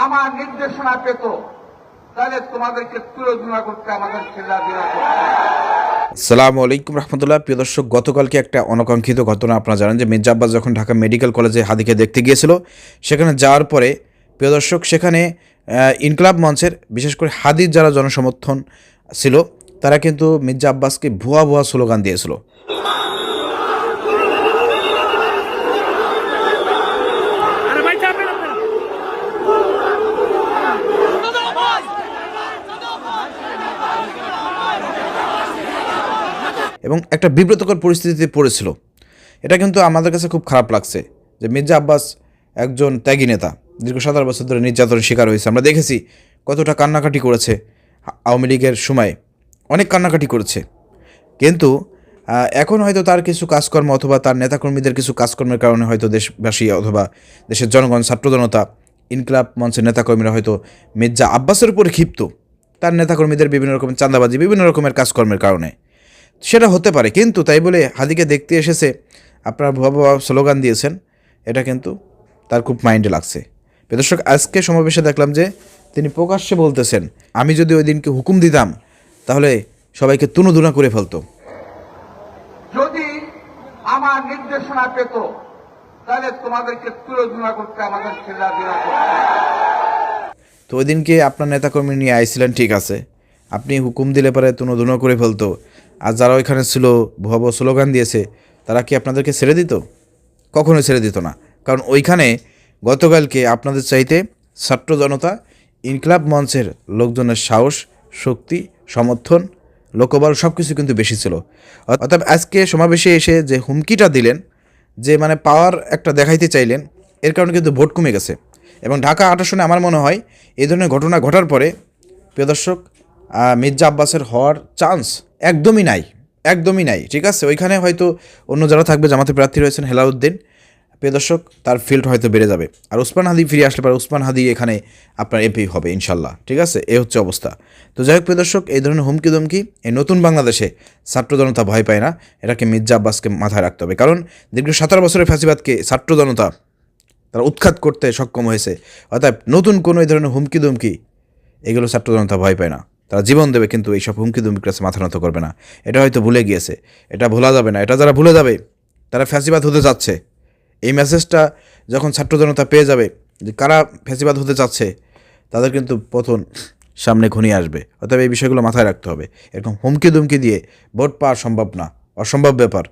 আমার নির্দেশনা পেত, তাহলে তোমাদেরকে তুলোধনা করতে আমাদের ছেলেরা দিনা সালামু আলাইকুম রহমতুল্লাহ। প্রিয় দর্শক, গতকালকে একটা অনাকাঙ্ক্ষিত ঘটনা আপনারা জানেন যে মির্জা আব্বাস যখন ঢাকা মেডিকেল কলেজে হাদিকে দেখতে গিয়েছিল, সেখানে যাওয়ার পরে, প্রিয় দর্শক, সেখানে ইনকলাব মঞ্চের বিশেষ করে হাদির যারা জনসমর্থন ছিল, তারা কিন্তু মির্জা আব্বাসকে ভুয়া ভুয়া স্লোগান দিয়েছিল। এবং একটা বিব্রতকর পরিস্থিতিতে পড়েছিল। এটা কিন্তু আমাদের কাছে খুব খারাপ লাগছে যে মির্জা আব্বাস একজন ত্যাগী নেতা, দীর্ঘ সতেরো বছর ধরে নির্যাতনের শিকার হয়েছে। আমরা দেখেছি কতটা কান্নাকাটি করেছে আওয়ামী লীগের সময়। অনেক কান্নাকাটি করেছে। কিন্তু এখন হয়তো তার কিছু কাজকর্ম অথবা তার নেতাকর্মীদের কিছু কাজকর্মের কারণে হয়তো দেশবাসী অথবা দেশের জনগণ ছাত্র জনতা ইনকলাব মঞ্চের নেতাকর্মীরা হয়তো মির্জা আব্বাসের উপরে ক্ষিপ্ত। তার নেতাকর্মীদের বিভিন্ন রকমের চাঁদাবাজি, বিভিন্ন রকমের কাজকর্মের কারণে। সেটা হতে পারে কিন্তু তাই বলে হাদিকে দেখতে এসেছে আপনার ভুয়া ভুয়া স্লোগান দিয়েছেন এটা কিন্তু তার খুব মাইন্ডে লাগছে। প্রিয় দর্শক আজকে সমাবেশে দেখলাম যে তিনি প্রকাশ্যে বলতেছেন আমি যদি ওই দিনকে হুকুম দিতাম তাহলে সবাইকে তুনুদুনা করে ফেলতো। যদি আমার নির্দেশনা পেত তাহলে তোমাদেরকে তুলোধনা করতে আমাদের ছেলেরা তো ওই দিনকে আপনার নেতাকর্মী নিয়ে আইছিলেন ঠিক আছে। আপনি হুকুম দিলে পরে তুনুদুনো করে ফেলতো। আর যারা ওইখানে ছিল ভুয়া ভুয়া স্লোগান দিয়েছে, তারা কি আপনাদেরকে ছেড়ে দিত? কখনোই ছেড়ে দিত না। কারণ ওইখানে গতকালকে আপনাদের চাইতে ছাত্র জনতা, ইনকলাব মঞ্চের লোকজনের সাহস, শক্তি, সমর্থন, লোকবল সব কিছু কিন্তু বেশি ছিল। অর্থাৎ আজকে সমাবেশে এসে যে হুমকিটা দিলেন, যে মানে পাওয়ার একটা দেখাইতে চাইলেন, এর কারণে কিন্তু ভোট কমে গেছে। এবং ঢাকা আট আসনে আমার মনে হয় এই ধরনের ঘটনা ঘটার পরে, প্রিয় দর্শক মির্জা আব্বাসের হওয়ার চান্স একদমই নাই একদমই নাই, ঠিক আছে? ওইখানে হয়তো অন্য যারা থাকবে, জামাতে প্রার্থী রয়েছেন হেলাউদ্দিন, প্রিয় দর্শক, তার ফিল্ড হয়তো বেড়ে যাবে। আর উসমান হাদি ফিরে আসলে পরে উসমান হাদি এখানে আপনার এমপি হবে ইনশাল্লাহ ঠিক আছে? এ হচ্ছে অবস্থা। তো যাই হোক, প্রিয় দর্শক, এই ধরনের হুমকি দমকি এই নতুন বাংলাদেশে ছাত্র জনতা ভয় পায় না, এটাকে মির্জা আব্বাসকে মাথায় রাখতে হবে। কারণ দীর্ঘ সতেরো বছরের ফ্যাসিবাদকে ছাত্র জনতা তারা উৎখাত করতে সক্ষম হয়েছে। অর্থাৎ নতুন কোনো এই ধরনের হুমকি দুমকি এগুলো ছাত্র জনতা ভয় পায় না। তারা জীবন দেবে, কিন্তু এইসব হুমকি দুমকির কাছে মাথা নত করবে না। এটা হয়তো ভুলে গিয়েছে। এটা ভোলা যাবে না। এটা যারা ভুলে যাবে, তারা ফ্যাসিবাদ হতে যাচ্ছে। এই মেসেজটা যখন ছাত্র জনতা পেয়ে যাবে যে কারা ফ্যাসিবাদ হতে চাচ্ছে, তাদের কিন্তু প্রথম সামনে ঘনিয়ে আসবে। অতএব এই বিষয়গুলো মাথায় রাখতে হবে। এরকম হুমকি দুমকি দিয়ে ভোট পাওয়া সম্ভব না। অসম্ভব ব্যাপার।